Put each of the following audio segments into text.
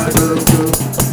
Bye.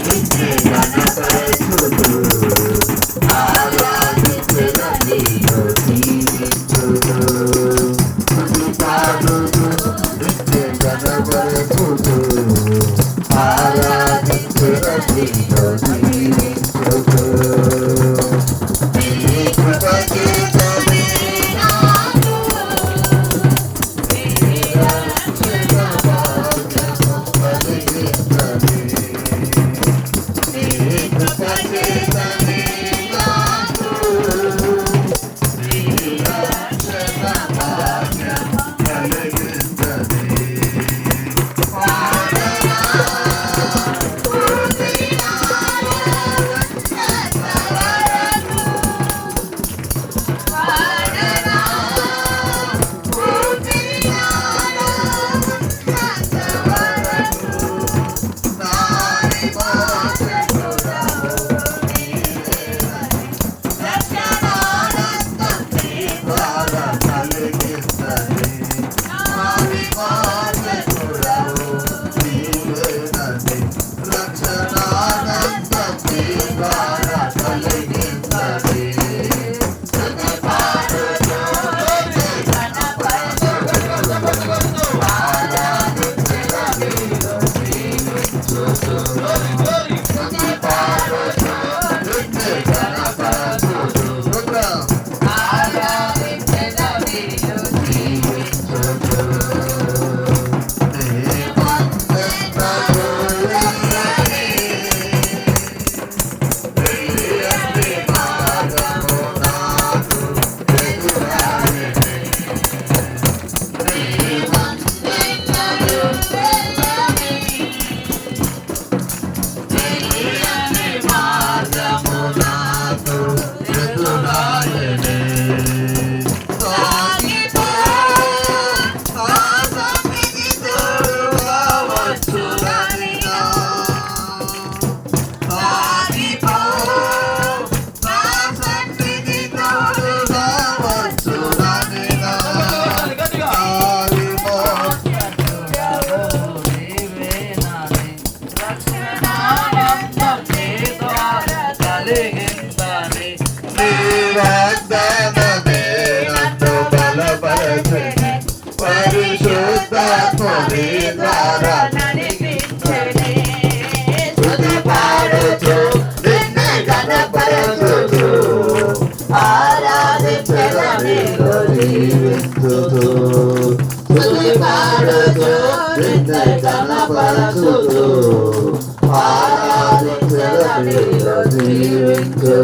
Oh, oh, oh.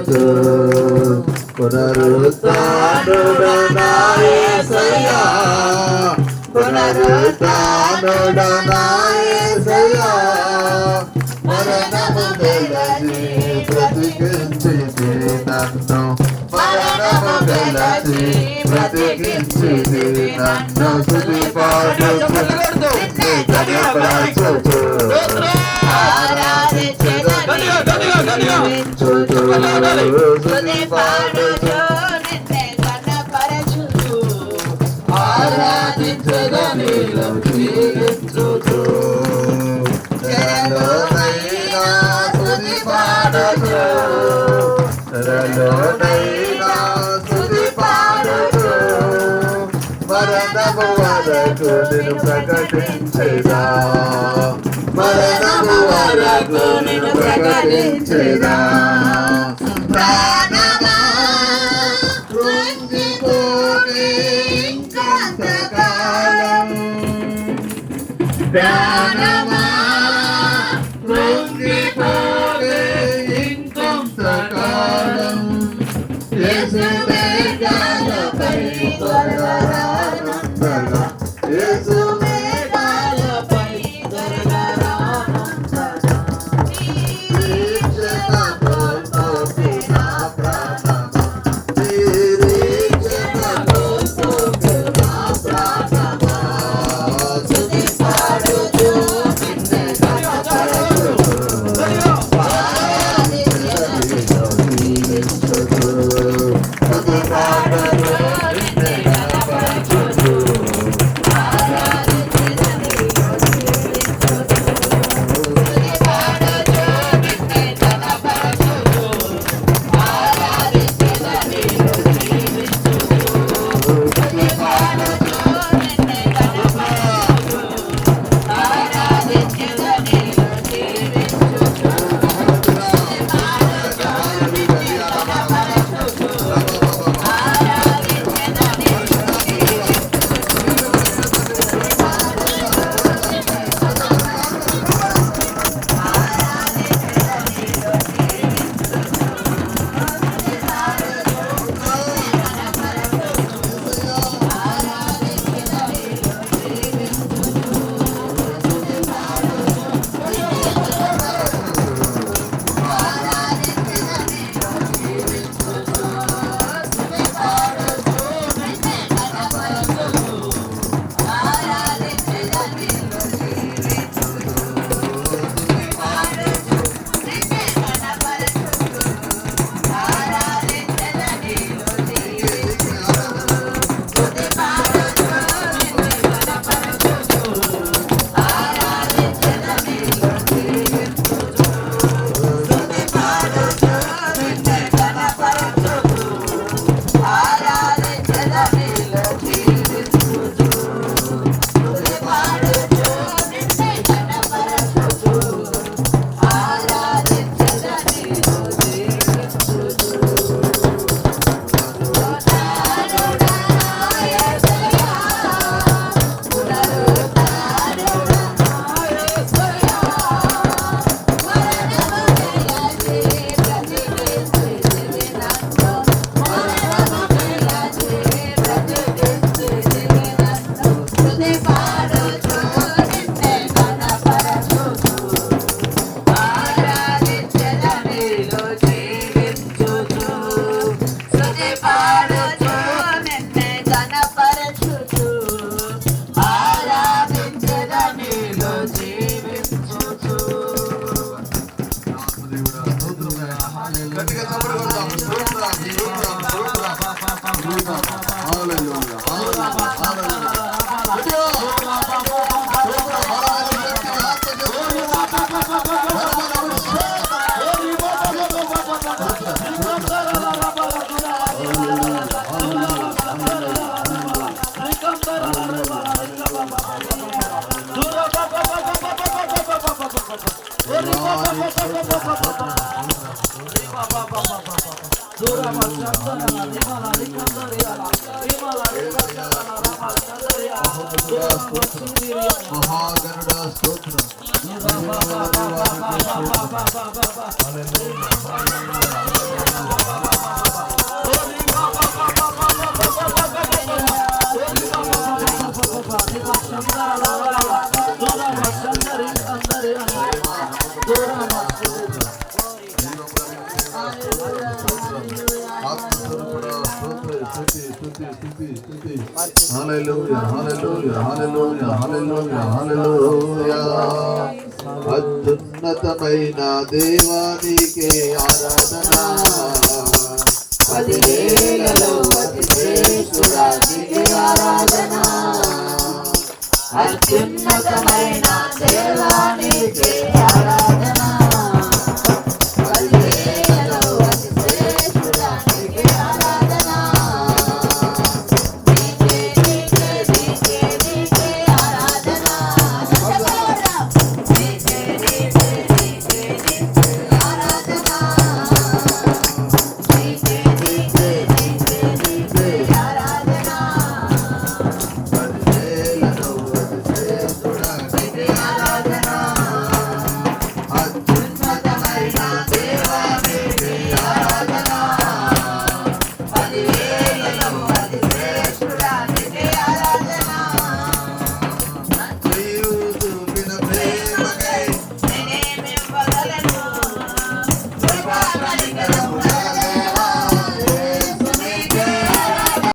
జీవించుతూ పునరుత్నుడనాయసయ్యా పునరుత్నుడనాయసయ్యా మరణము గెలచి బ్రతికించితి నన్ను. మరణము గెలచి బ్రతికించితి నన్ను స్తుతి పాడుతూ నిన్నే గట్టిగా. స్తుతి పాడుతూ ఆరాధించదని జీవించుతూ తెరలోనైనా స్తుతి పాడుతూ తెరలోనైనా వరకు నేను ప్రకటించేదా మరణము వరకు నేను ప్రకటించేదా ప్రాణమా కృంగిపోతే ప్రాణమా? Hallelujah. హల్లెలూయా హల్లెలూయా హల్లెలూయా హల్లెలూయా హల్లెలూయా అత్యున్నతమైన దేవానికే ఆరాధన. పదివేలలో అతి శ్రేష్ఠురానికి ఆరాధన. అత్యున్నతమైన దేవా